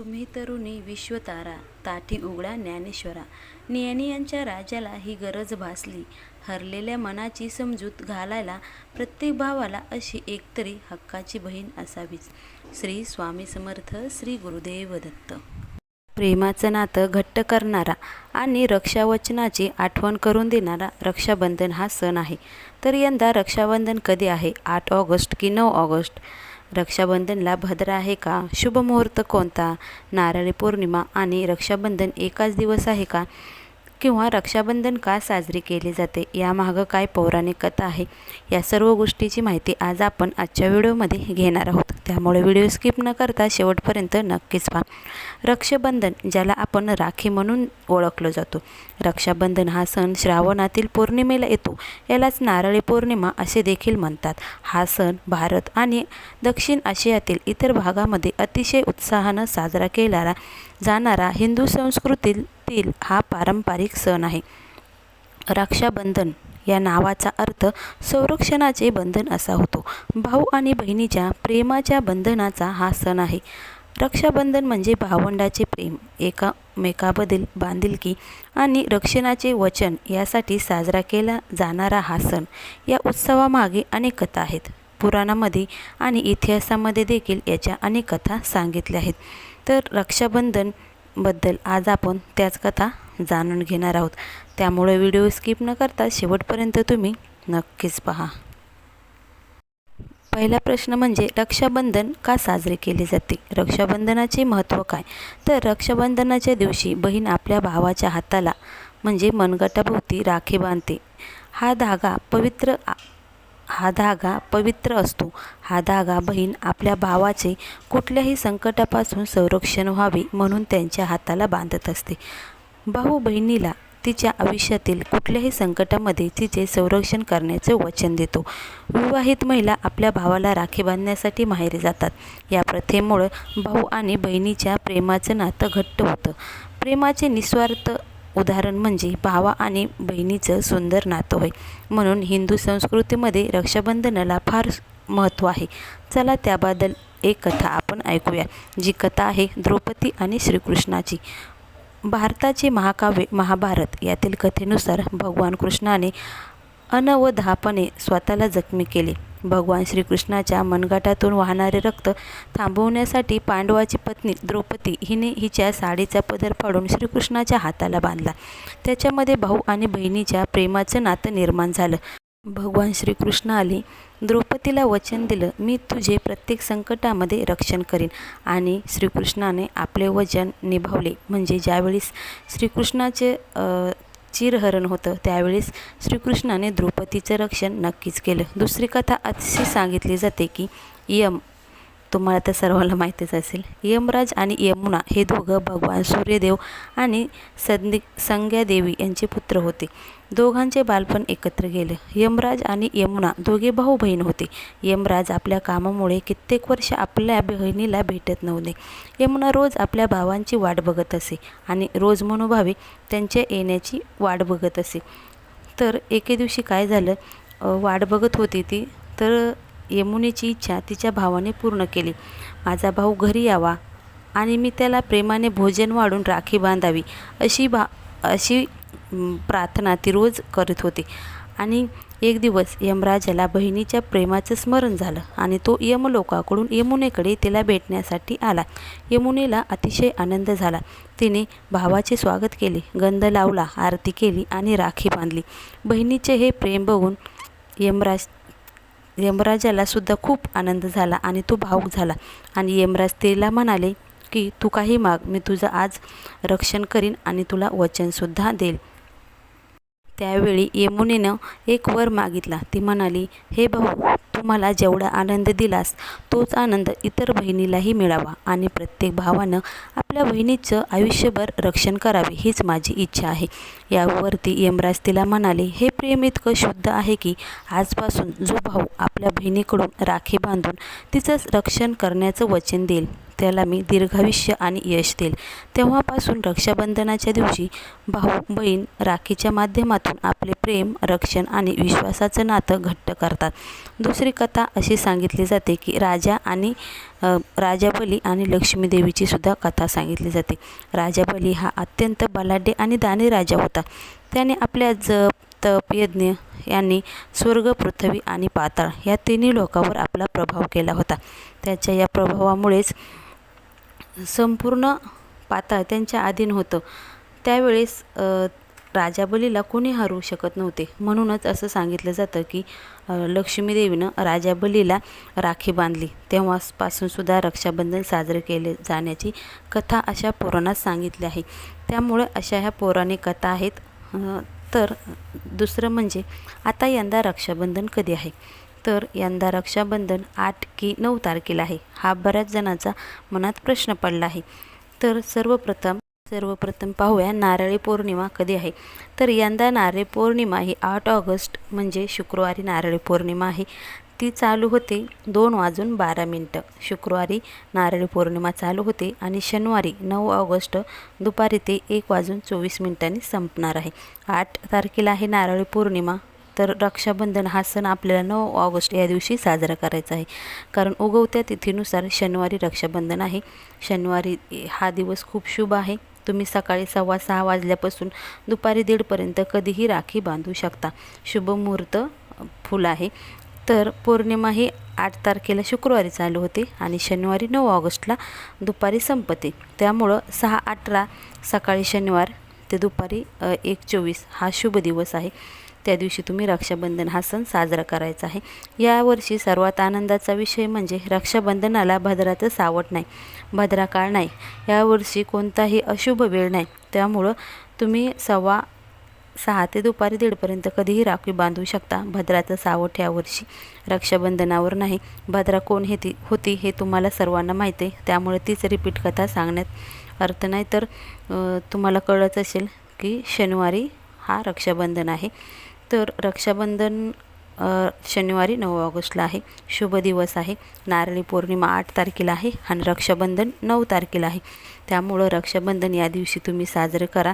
तुम्ही तरुणी विश्वतारा ताठी उघडा ज्ञानेश्वरा. ज्ञानियांच्या राजाला ही गरज भासली. हरलेल्या मनाची समजूत घालायला प्रत्येक भावाला अशी एकतरी हक्काची बहीण असावीच. श्री स्वामी समर्थ श्री गुरुदेव दत्त. प्रेमाचं नातं घट्ट करणारा आणि रक्षावचनाची आठवण करून देणारा रक्षाबंधन हा सण आहे. तर यंदा रक्षाबंधन कधी आहे? आठ ऑगस्ट की नऊ ऑगस्ट? रक्षाबंधनला भद्र आहे का? शुभ मुहूर्त कोणता? नारळी पौर्णिमा आणि रक्षाबंधन एकाच दिवस आहे का? किंवा रक्षाबंधन का साजरी केली जाते? यामागं काय पौराणिक कथा आहे? या सर्व गोष्टीची माहिती आज आपण आजच्या व्हिडिओमध्ये घेणार आहोत. त्यामुळे व्हिडिओ स्किप न करता शेवटपर्यंत नक्कीच पहा. रक्षाबंधन ज्याला आपण राखी म्हणून ओळखलं जातो. रक्षाबंधन हा सण श्रावणातील पौर्णिमेला येतो. यालाच नारळी पौर्णिमा असे देखील म्हणतात. हा सण भारत आणि दक्षिण आशियातील इतर भागामध्ये अतिशय उत्साहानं साजरा केला जाणारा हिंदू संस्कृतीतील हा पारंपरिक सण आहे. रक्षाबंधन या नावाचा अर्थ संरक्षणाचे बंधन असा होतो. भाऊ आणि बहिणीच्या प्रेमाच्या बंधनाचा हा सण आहे. रक्षाबंधन म्हणजे भावंडाचे प्रेम एकामेकाबद्दल बांधिलकी आणि रक्षणाचे वचन यासाठी साजरा केला जाणारा हा सण. या उत्सवामागे अनेक कथा आहेत. पुराणामध्ये आणि इतिहासामध्ये देखील याच्या अनेक कथा सांगितल्या आहेत. तर रक्षाबंधनबद्दल आज आपण त्याच कथा जाणून घेणार आहोत. त्यामुळे व्हिडिओ स्किप न करता शेवटपर्यंत तुम्ही नक्कीच पहा. पहिला प्रश्न म्हणजे रक्षाबंधन का साजरे केले जाते? रक्षाबंधनाचे महत्त्व काय? तर रक्षाबंधनाच्या दिवशी बहीण आपल्या भावाच्या हाताला म्हणजे मनगटाभोवती राखी बांधते. हा धागा पवित्र हा धागा पवित्र असतो. हा धागा बहीण आपल्या भावाचे कुठल्याही संकटापासून संरक्षण व्हावे म्हणून त्यांच्या हाताला बांधत असते. भाऊ बहिणीला तिच्या आयुष्यातील कुठल्याही संकटामध्ये तिचे संरक्षण करण्याचे वचन देतो. विवाहित महिला आपल्या भावाला राखी बांधण्यासाठी माहेरी जातात. या प्रथेमुळं भाऊ आणि बहिणीच्या प्रेमाचं नातं घट्ट होतं. प्रेमाचे निस्वार्थ उदाहरण म्हणजे भावा आणि बहिणीचं सुंदर नातं होय. म्हणून हिंदू संस्कृतीमध्ये रक्षाबंधनाला फार महत्त्व आहे. चला त्याबद्दल एक कथा आपण ऐकूया जी कथा आहे द्रौपदी आणि श्रीकृष्णाची. भारताचे महाकाव्य महाभारत यातील कथेनुसार भगवान कृष्णाने अनवधापणे स्वतःला जखमी केले. भगवान श्रीकृष्णाच्या मनगटातून वाहणारे रक्त थांबवण्यासाठी पांडवाची पत्नी द्रौपदी हिने हिच्या साडीचा पदर फाडून श्रीकृष्णाच्या हाताला बांधला. त्याच्यामध्ये भाऊ आणि बहिणीच्या प्रेमाचं नातं निर्माण झालं. भगवान श्रीकृष्ण आले. द्रौपदीला वचन दिलं मी तुझे प्रत्येक संकटामध्ये रक्षण करीन. आणि श्रीकृष्णाने आपले वचन निभावले. म्हणजे ज्यावेळेस श्रीकृष्णाचे चिरहरण होतं त्यावेळेस श्रीकृष्णाने द्रौपदीचं रक्षण नक्कीच केलं. दुसरी कथा अशी सांगितली जाते की यम तुम्हाला तर सर्वांना माहितीच असेल. यमराज आणि यमुना हे दोघं भगवान सूर्यदेव आणि संदि संज्ञादेवी यांचे पुत्र होते. दोघांचे बालपण एकत्र गेले. यमराज आणि यमुना दोघे भाऊ बहीण होते. यमराज आपल्या कामामुळे कित्येक वर्ष आपल्या बहिणीला भेटत नव्हते. यमुना रोज आपल्या भावांची वाट बघत असे आणि रोज मनोभावे त्यांच्या येण्याची वाट बघत असे. तर एके दिवशी काय झालं? वाट बघत होती ती. तर यमुनेची इच्छा तिच्या भावाने पूर्ण केली. माझा भाऊ घरी यावा आणि मी त्याला प्रेमाने भोजन वाढून राखी बांधावी अशी भा अशी प्रार्थना ती रोज करत होती. आणि एक दिवस यमराजाला बहिणीच्या प्रेमाचं स्मरण झालं आणि तो यमलोकाकडून यमुनेकडे तिला भेटण्यासाठी आला. यमुनेला अतिशय आनंद झाला. तिने भावाचे स्वागत केले गंध लावला आरती केली आणि राखी बांधली. बहिणीचे हे प्रेम बघून यमराज यमराजाला सुद्धा खूप आनंद झाला आणि तो भावूक झाला. आणि यमराज स्त्रीला म्हणाले की तू काही माग मी तुझं आज रक्षण करीन आणि तुला वचनसुद्धा देईल. त्यावेळी यमुनेनं एक वर मागितला. ती म्हणाली हे भाऊ तू मला जेवढा आनंद दिलास तोच आनंद इतर बहिणीलाही मिळावा आणि प्रत्येक भावानं आपल्या बहिणीचं आयुष्यभर रक्षण करावे हीच माझी इच्छा आहे. यावरती यमराज तिला म्हणाले हे प्रेम इतकं शुद्ध आहे की आजपासून जो भाऊ आपल्या बहिणीकडून राखी बांधून तिचं रक्षण करण्याचं वचन देईल. त्याला मी दीर्घायुष्य आणि यश देईल. तेव्हापासून रक्षाबंधनाच्या दिवशी भाऊ बहीण राखीच्या माध्यमातून आपले प्रेम रक्षण आणि विश्वासाचं नातं घट्ट करतात. दुसरी कथा अशी सांगितली जाते की राजा आणि राजाबली आणि लक्ष्मीदेवीची सुद्धा कथा सांगितली जाते. राजाबली हा अत्यंत बलाढ्य आणि दानी राजा होता. त्याने आपल्या जप तप यज्ञ यांनी स्वर्ग पृथ्वी आणि पाताळ या तिन्ही लोकांवर आपला प्रभाव केला होता. त्याच्या या प्रभावामुळेच संपूर्ण पाताळ त्यांच्या अधीन होतं. त्यावेळेस राजाबलीला कोणी हरवू शकत नव्हते. म्हणूनच असं सांगितलं जातं की लक्ष्मीदेवीनं राजाबलीला राखी बांधली. तेव्हापासूनसुद्धा रक्षाबंधन साजरे केले जाण्याची कथा अशा पुराणात सांगितली आहे. त्यामुळे अशा ह्या पौराणिक कथा आहेत. तर दुसरं म्हणजे आता यंदा रक्षाबंधन कधी आहे? तर यंदा रक्षाबंधन आठ की नऊ तारखेला आहे. हा बऱ्याच जणांचा मनात प्रश्न पडला आहे. तर सर्वप्रथम सर्वप्रथम पाहूया नारळी पौर्णिमा कधी आहे? तर यंदा नारळी पौर्णिमा ही आठ ऑगस्ट म्हणजे शुक्रवारी नारळी पौर्णिमा आहे. ती चालू होते दोन वाजून बारा मिनटं. शुक्रवारी नारळी पौर्णिमा चालू होते आणि शनिवारी नऊ ऑगस्ट दुपारी ते एक वाजून चोवीस मिनिटांनी संपणार आहे. आठ तारखेला आहे नारळी पौर्णिमा. तर रक्षाबंधन हा सण आपल्याला नऊ ऑगस्ट या दिवशी साजरा करायचा आहे. कारण उगवत्या तिथीनुसार शनिवारी रक्षाबंधन आहे. शनिवारी हा दिवस खूप शुभ आहे. तुम्ही सकाळी सव्वा सहा वाजल्यापासून दुपारी दीडपर्यंत कधीही राखी बांधू शकता. शुभ मुहूर्त फुल आहे. तर पौर्णिमा ही आठ तारखेला शुक्रवारी चालू होते आणि शनिवारी नऊ ऑगस्टला दुपारी संपते. त्यामुळं सहा अठरा सकाळी शनिवार ते दुपारी एक चोवीस हा शुभ दिवस आहे. त्या दिवशी तुम्ही रक्षाबंधन हा सण साजरा करायचा आहे. यावर्षी सर्वात आनंदाचा विषय म्हणजे रक्षाबंधनाला भद्राचं सावट नाही. भद्रा काळ नाही. यावर्षी कोणताही अशुभ वेळ नाही. त्यामुळं तुम्ही सव्वा सहा ते दुपारी दीडपर्यंत कधीही राखी बांधू शकता. भद्राचं सावट यावर्षी रक्षाबंधनावर नाही. भद्रा कोण हे ती होती हे तुम्हाला सर्वांना माहिती आहे. त्यामुळे तीच रिपीट कथा सांगण्यात अर्थ नाही. तर तुम्हाला कळत असेल की शनिवारी हा रक्षाबंधन आहे. तर रक्षाबंधन शनिवारी नऊ ऑगस्टला आहे. शुभ दिवस आहे. नारळी पौर्णिमा आठ तारखेला आहे आणि रक्षाबंधन नऊ तारखेला आहे. त्यामुळं रक्षाबंधन या दिवशी तुम्ही साजरे करा.